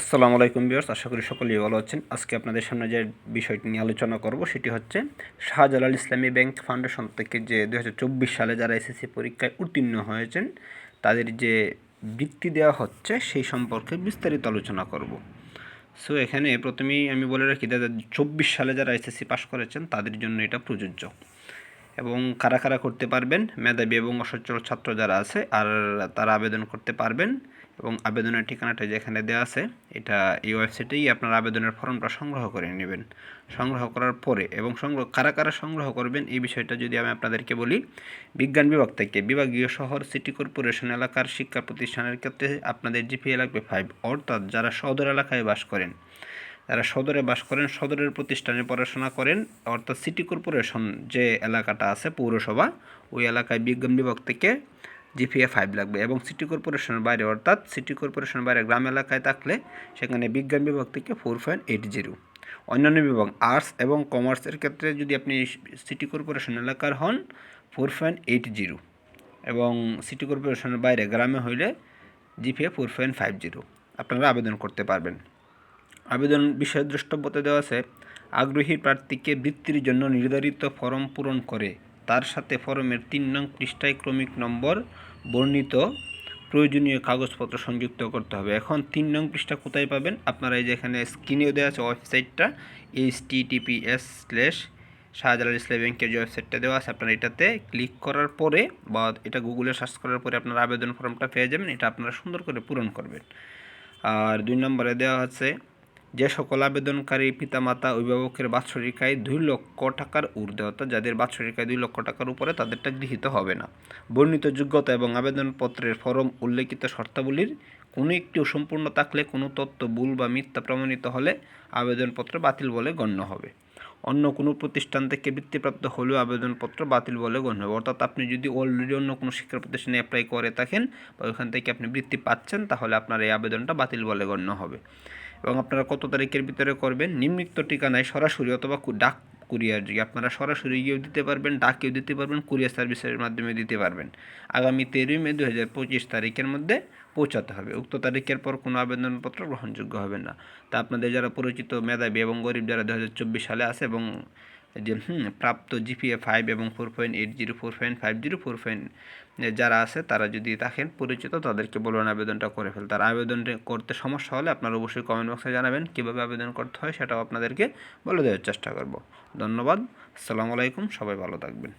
আসসালামু আলাইকুম বিয়ার্স আশা করি সকলেই ভালো আছেন। আজকে আপনাদের সামনে যে বিষয়টি নিয়ে আলোচনা করব সেটি হচ্ছে শাহজালাল ইসলামী ব্যাংক ফাউন্ডেশন থেকে যে দু হাজার চব্বিশ সালে যারা এসএসসি পরীক্ষায় উত্তীর্ণ হয়েছেন, তাদের যে বৃত্তি দেওয়া হচ্ছে সেই সম্পর্কে বিস্তারিত আলোচনা করব। সো এখানে প্রথমেই আমি বলে রাখি দু চব্বিশ সালে যারা এসএসসি পাশ করেছেন, তাদের জন্য এটা প্রযোজ্য। এবং কারা কারা করতে পারবেন, মেধাবী এবং অসচ্ছল ছাত্র যারা আছে, আর তারা আবেদন করতে পারবেন। এবং আবেদনের ঠিকানাটা যেখানে দেওয়া আছে, এটা এই ওয়েবসাইটেই আপনার আবেদনের ফর্মটা সংগ্রহ করে নেবেন। সংগ্রহ করার পরে এবং সংগ্রহ, কারা কারা সংগ্রহ করবেন, এই বিষয়টা যদি আমি আপনাদেরকে বলি, বিজ্ঞান বিভাগ থেকে বিভাগীয় শহর, সিটি কর্পোরেশন, এলাকার শিক্ষা প্রতিষ্ঠানের ক্ষেত্রে আপনাদের জিপিএ লাগবে ফাইভ অর্থাৎ যারা সদর এলাকায় বাস করেন যারা সদরে বাস করেন, সদরের প্রতিষ্ঠানে পড়াশোনা করেন। অর্থাৎ সিটি কর্পোরেশন যে এলাকাটা আছে, পৌরসভা, ওই এলাকায় বিজ্ঞান বিভাগ থেকে জিপিএ ফাইভ লাগবে এবং সিটি কর্পোরেশনের বাইরে, অর্থাৎ সিটি কর্পোরেশনের বাইরে গ্রাম এলাকায় থাকলে সেখানে বিজ্ঞান বিভাগ থেকে ফোর পয়েন্ট এইট জিরো অন্যান্য বিভাগ আর্টস এবং কমার্সের ক্ষেত্রে যদি আপনি সিটি কর্পোরেশন এলাকার হন ফোর পয়েন্ট এইট জিরো এবং সিটি কর্পোরেশনের বাইরে গ্রামে হইলে GPA four point five zero আপনারা আবেদন করতে পারবেন। আবেদন বিষয়ে দ্রষ্টব্যতে দেওয়া আছে, আগ্রহী প্রার্থীকে বৃত্তির জন্য নির্ধারিত ফর্ম পূরণ করে। তার সাথে ফর্মের তিন নং পৃষ্ঠায় ক্রমিক নম্বর বর্ণিত। প্রয়োজনীয় কাগজপত্র সংযুক্ত করতে হবে। এখন তিন নং পৃষ্ঠা কোথায় পাবেন? আপনারা এই যে এখানে স্ক্রিনেও দেওয়া আছে ওয়েবসাইটটা https slash Shahjalal Islam ব্যাংকের যে ওয়েবসাইটটা দেওয়া আছে, আপনারা এটাতে ক্লিক করার পরে বা এটা গুগলে সার্চ করার পরে আপনারা আবেদন ফর্মটা পেয়ে যাবেন। এটা আপনারা সুন্দর করে পূরণ করবেন। আর দুই নম্বরে দেওয়া আছে যে সকল আবেদনকারী পিতামাতা, অভিভাবকের বাৎসরিক আয় দুই লক্ষ টাকার ঊর্ধ্বে, অর্থাৎ যাদের বাৎসরিক আয় দুই লক্ষ টাকার উপরে, তাদেরটা গৃহীত হবে না। বর্ণিত যোগ্যতা এবং আবেদনপত্রের ফরম উল্লেখিত শর্তাবলীর কোনো একটি অসম্পূর্ণ থাকলে, কোনো তথ্য, ভুল বা মিথ্যা প্রমাণিত হলে আবেদনপত্র বাতিল বলে গণ্য হবে। অন্য কোনো প্রতিষ্ঠান থেকে বৃত্তিপ্রাপ্ত হলেও আবেদনপত্র বাতিল বলে গণ্য হবে। অর্থাৎ আপনি যদি অলরেডি অন্য কোনো শিক্ষা প্রতিষ্ঠানে অ্যাপ্লাই করে থাকেন বা ওইখান থেকে আপনি বৃত্তি পাচ্ছেন, তাহলে আপনার এই আবেদনটা বাতিল বলে গণ্য হবে। এবং আপনারা কত তারিখের ভিতরে করবেন? নিম্নিক্ত ঠিকানায় সরাসরি অথবা ডাক কুরিয়ার যে আপনারা সরাসরি গিয়েও দিতে পারবেন, ডাকেও দিতে পারবেন, কুরিয়ার সার্ভিসের মাধ্যমে দিতে পারবেন। আগামী তেরোই মে দু হাজার পঁচিশ তারিখের মধ্যে পৌঁছাতে হবে। উক্ত তারিখের পর কোনো আবেদনপত্র গ্রহণযোগ্য হবে না। তা আপনাদের যারা পরিচিত মেধাবী এবং গরিব যারা দু হাজার চব্বিশ সালে আছে এবং যে, হুম, প্রাপ্ত জিপিএ ফাইভ এবং four point eight zero four point five zero four point যারা আছে তারা যদি থাকেন পরিচিত তাদেরকে বলবেন আবেদনটা করে ফেল তার আবেদন করতে সমস্যা হলে আপনারা অবশ্যই কমেন্ট বক্সে জানাবেন কীভাবে আবেদন করতে হয় সেটাও আপনাদেরকে বলে দেওয়ার চেষ্টা করব। ধন্যবাদ, আসসালামু আলাইকুম, সবাই ভালো থাকবেন।